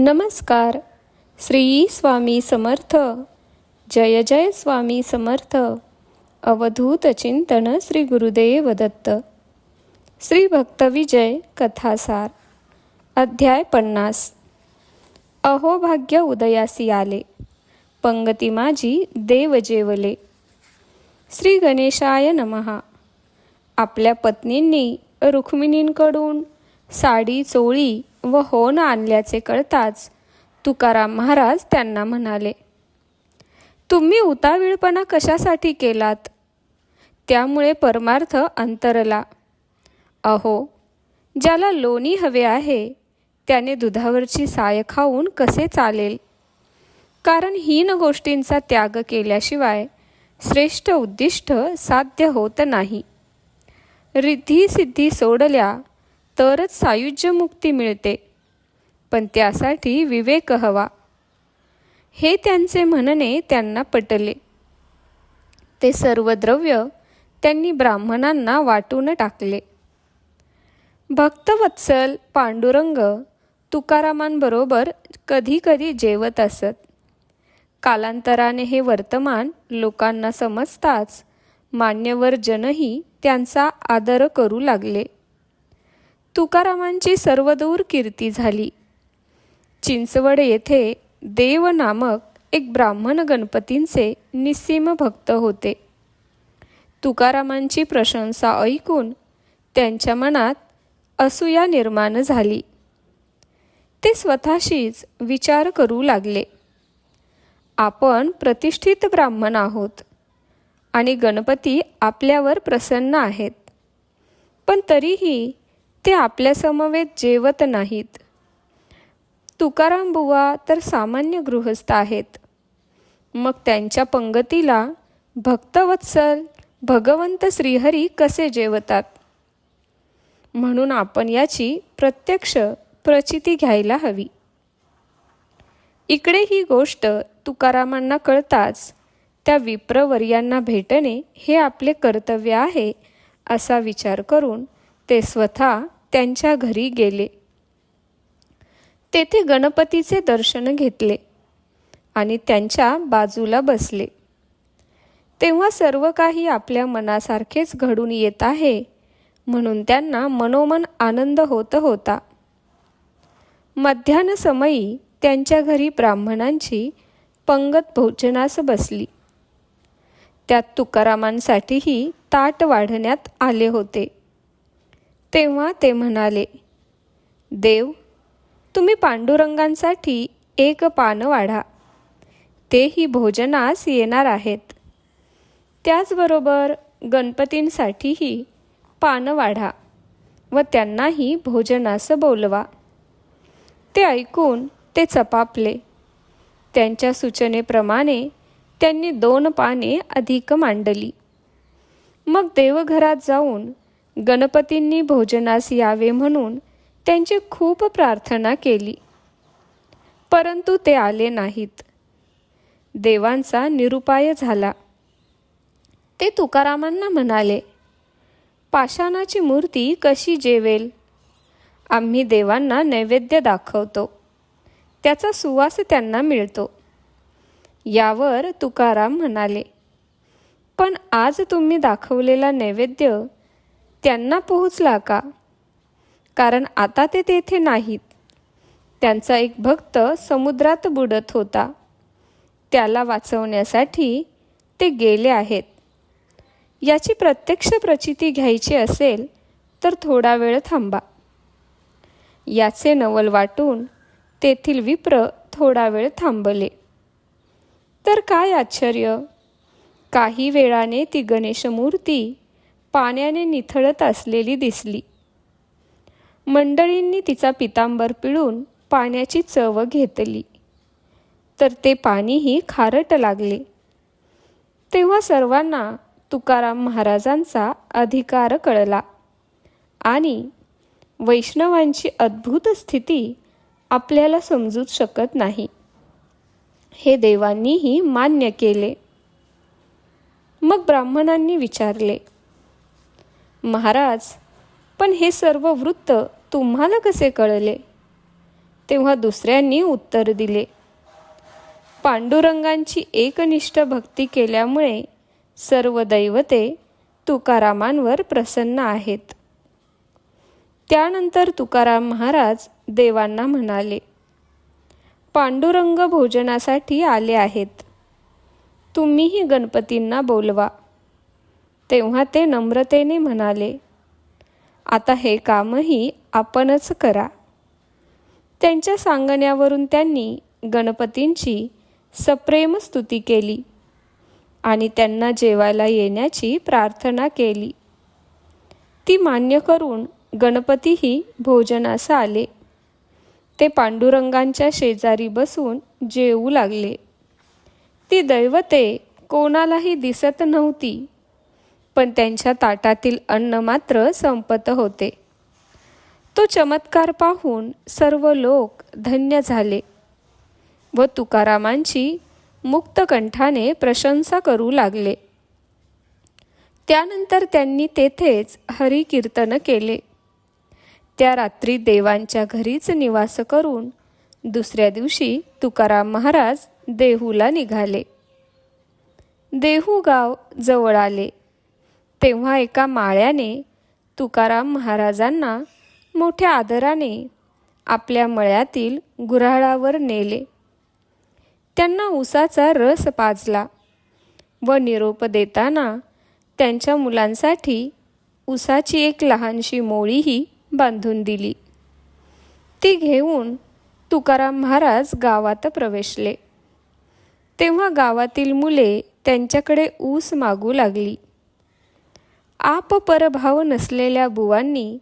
नमस्कार. श्री स्वामी समर्थ. जय जय स्वामी समर्थ. अवधूत चिंतन श्री गुरुदेव दत्त. श्री भक्तविजय कथासार. अध्याय पन्नास. अहोभाग्य उदयासी आले. पंगती माझी देव जेवले. श्री गणेशाय नमहा. आपल्या पत्नींनी रुक्मिणींकडून साडी चोळी व होन आणल्याचे कळताच तुकाराम महाराज त्यांना म्हणाले तुम्ही उतावीळपणा कशासाठी केलात? त्यामुळे परमार्थ अंतरला. अहो ज्याला लोणी हवे आहे त्याने दुधावरची साय खाऊन कसे चालेल? कारण हीन गोष्टींचा त्याग केल्याशिवाय श्रेष्ठ उद्दिष्ट साध्य होत नाही. रिद्धी सिद्धी सोडल्या तरच सायुज्य मुक्ती मिळते. पण त्यासाठी विवेक हवा. हे त्यांचे म्हणणे त्यांना पटले. ते सर्व द्रव्य त्यांनी ब्राह्मणांना वाटून टाकले. भक्तवत्सल पांडुरंग तुकारामांबरोबर कधी कधी जेवत असत. कालांतराने हे वर्तमान लोकांना समजताच मान्यवर जनही त्यांचा आदर करू लागले. तुकारामांची सर्वदूर कीर्ती झाली. चिंचवड येथे देव नामक एक ब्राह्मण गणपतींचे निस्सीम भक्त होते. तुकारामांची प्रशंसा ऐकून त्यांच्या मनात असूया निर्माण झाली. ते स्वतःशीच विचार करू लागले. आपण प्रतिष्ठित ब्राह्मण आहोत आणि गणपती आपल्यावर प्रसन्न आहेत. पण तरीही ते आपल्यासमवेत जेवत नाहीत. तुकाराम बुवा तर सामान्य गृहस्थ आहेत. मग त्यांच्या पंगतीला भक्तवत्सल भगवंत श्रीहरी कसे जेवतात? म्हणून आपण याची प्रत्यक्ष प्रचिती घ्यायला हवी. इकडे ही गोष्ट तुकारामांना कळताच त्या विप्रवर्यांना भेटणे हे आपले कर्तव्य आहे असा विचार करून ते स्वतः त्यांच्या घरी गेले. तेथे गणपतीचे दर्शन घेतले आणि त्यांच्या बाजूला बसले. तेव्हा सर्व काही आपल्या मनासारखेच घडून येत आहे म्हणून त्यांना मनोमन आनंद होत होता. मध्यान्ह समयी त्यांच्या घरी ब्राह्मणांची पंगत भोजनास बसली. त्यात तुकारामांसाठीही ताट वाढण्यात आले होते. तेव्हा ते म्हणाले देव तुम्ही पांडुरंगांसाठी एक पान वाढा. तेही भोजनास येणार आहेत. त्याचबरोबर गणपतींसाठीही पान वाढा व त्यांनाही भोजनास बोलवा. ते ऐकून ते चपापले. त्यांच्या सूचनेप्रमाणे त्यांनी दोन पाने अधिक मांडली. मग देवघरात जाऊन गणपतींनी भोजनास यावे म्हणून त्यांची खूप प्रार्थना केली. परंतु ते आले नाहीत. देवांचा निरुपाय झाला. ते तुकारामांना म्हणाले पाषाणाची मूर्ती कशी जेवेल? आम्ही देवांना नैवेद्य दाखवतो. त्याचा सुवास त्यांना मिळतो. यावर तुकाराम म्हणाले पण आज तुम्ही दाखवलेला नैवेद्य त्यांना पोहोचला का? कारण आता ते तेथे नाहीत. त्यांचा एक भक्त समुद्रात बुडत होता. त्याला वाचवण्यासाठी ते गेले आहेत. याची प्रत्यक्ष प्रचिती घ्यायची असेल तर थोडा वेळ थांबा. याचे नवल वाटून तेथील विप्र थोडा वेळ थांबले. तर काय आश्चर्य? काही वेळाने ती गणेशमूर्ती पाण्याने निथळत असलेली दिसली. मंडळींनी तिचा पितांबर पिळून पाण्याची चव घेतली. तर ते पाणीही खारट लागले. तेव्हा सर्वांना तुकाराम महाराजांचा अधिकार कळला आणि वैष्णवांची अद्भुत स्थिती आपल्याला समजूच शकत नाही. हे देवांनीही मान्य केले. मग ब्राह्मणांनी विचारले महाराज पण हे सर्व वृत्त तुम्हाला कसे कळले? तेव्हा दुसऱ्यांनी उत्तर दिले. पांडुरंगांची एकनिष्ठ भक्ती केल्यामुळे सर्व दैवते तुकारामांवर प्रसन्न आहेत. त्यानंतर तुकाराम महाराज देवांना म्हणाले पांडुरंग भोजनासाठी आले आहेत. तुम्हीही गणपतींना बोलवा. तेव्हा ते नम्रतेने म्हणाले आता हे कामही आपणच करा. त्यांच्या सांगण्यावरून त्यांनी गणपतींची सप्रेम स्तुती केली आणि त्यांना जेवायला येण्याची प्रार्थना केली. ती मान्य करून गणपतीही भोजनास आले. ते पांडुरंगांच्या शेजारी बसून जेवू लागले. ती दैवते कोणालाही दिसत नव्हती. पण त्यांच्या ताटातील अन्न मात्र संपत होते. तो चमत्कार पाहून सर्व लोक धन्य झाले व तुकारामांची मुक्तकंठाने प्रशंसा करू लागले. त्यानंतर त्यांनी तेथेच हरिकीर्तन केले. त्या रात्री देवांच्या घरीच निवास करून दुसऱ्या दिवशी तुकाराम महाराज देहूला निघाले. देहू गाव जवळ आले. तेव्हा एका माळ्याने तुकाराम महाराजांना मोठ्या आदराने आपल्या मळ्यातील गुऱ्हाळावर नेले. त्यांना उसाचा रस पाजला व निरोप देताना त्यांच्या मुलांसाठी उसाची एक लहानशी मोळीही बांधून दिली. ती घेऊन तुकाराम महाराज गावात प्रवेशले. तेव्हा गावातील मुले त्यांच्याकडे ऊस मागू लागली. आप परभाव नसलेल्या बुवांनी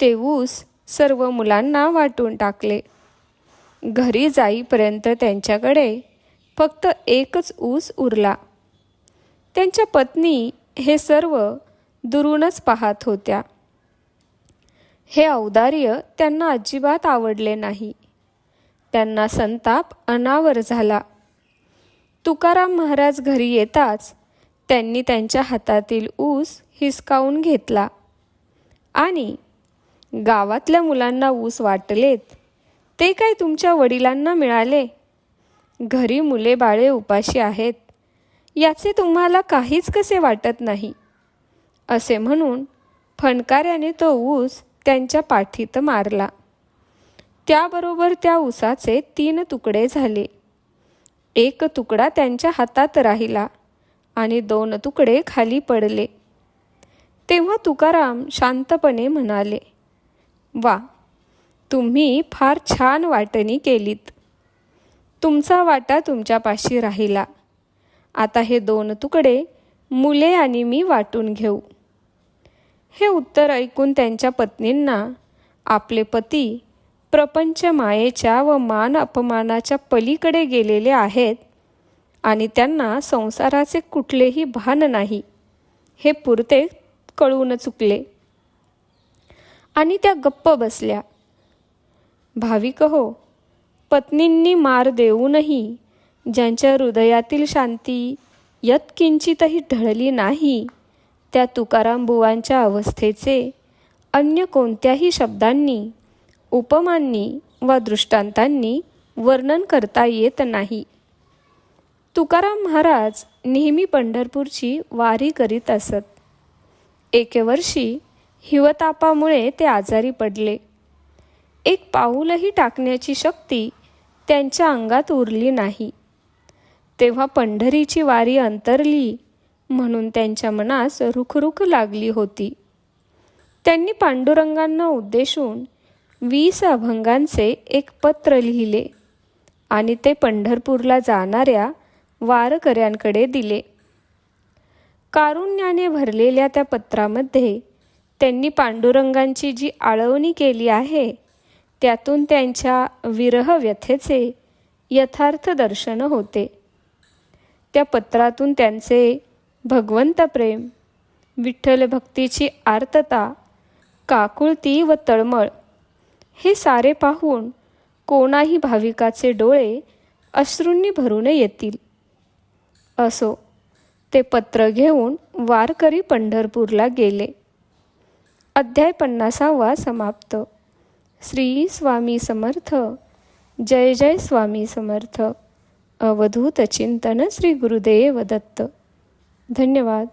ते ऊस सर्व मुलांना वाटून टाकले. घरी जाईपर्यंत त्यांच्याकडे फक्त एकच ऊस उरला. त्यांच्या पत्नी हे सर्व दुरूनच पाहत होत्या. हे औदार्य त्यांना अजिबात आवडले नाही. त्यांना संताप अनावर झाला. तुकाराम महाराज घरी येताच त्यांनी त्यांच्या हातातील ऊस हिसकावून घेतला. आणि गावातल्या मुलांना ऊस वाटलेत. ते काय तुमच्या वडिलांना मिळाले? घरी मुले बाळे उपाशी आहेत. याचे तुम्हाला काहीच कसे वाटत नाही? असे म्हणून फणकाऱ्याने तो ऊस त्यांच्या पाठीत मारला. त्याबरोबर त्या ऊसाचे तीन तुकडे झाले. एक तुकडा त्यांच्या हातात राहिला. आणि दोन तुकडे खाली पडले. तेव्हा तुकाराम शांतपणे म्हणाले वा तुम्ही फार छान वाटणी केलीत. तुमचा वाटा तुमच्यापाशी राहिला. आता हे दोन तुकडे मुले आणि मी वाटून घेऊ. हे उत्तर ऐकून त्यांच्या पत्नींना आपले पती प्रपंच मायेच्या व मान अपमानाच्या पलीकडे गेलेले आहेत आणि त्यांना संसाराचे कुठलेही भान नाही. हे पुरते कळून चुकले. आणि त्या गप्प बसल्या. भाविक हो पत्नींनी मार देऊनही ज्यांच्या हृदयातील शांती यत्किंचितही ढळली नाही त्या तुकाराम बुवांच्या अवस्थेचे अन्य कोणत्याही शब्दांनी उपमांनी वा दृष्टांतांनी वर्णन करता येत नाही. तुकाराम महाराज नेहमी पंढरपूरची वारी करीत असत. एके वर्षी हिवतापामुळे ते आजारी पडले. एक पाऊलही टाकण्याची शक्ती त्यांच्या अंगात उरली नाही. तेव्हा पंढरीची वारी अंतरली म्हणून त्यांच्या मनास रुखरुख लागली होती. त्यांनी पांडुरंगांना उद्देशून वीस अभंगांचे एक पत्र लिहिले आणि ते पंढरपूरला जाणाऱ्या वारकऱ्यांकडे दिले. कारुण्याने भरलेल्या त्या पत्रामध्ये त्यांनी पांडुरंगांची जी आळवणी केली आहे त्यातून त्यांच्या विरह व्यथेचे यथार्थ दर्शन होते. त्या पत्रातून त्यांचे भगवंत प्रेम विठ्ठल भक्तीची आर्तता काकुळती व तळमळ हे सारे पाहून कोणाही भाविकाचे डोळे अश्रूंनी भरून येतील. असो. ते पत्र घेऊन वारकरी पंढरपूरला गेले. अध्याय पन्नासावा समाप्त. श्री स्वामी समर्थ. जय जय स्वामी समर्थ. अवधूत चिंतन श्री गुरुदेव दत्त. धन्यवाद.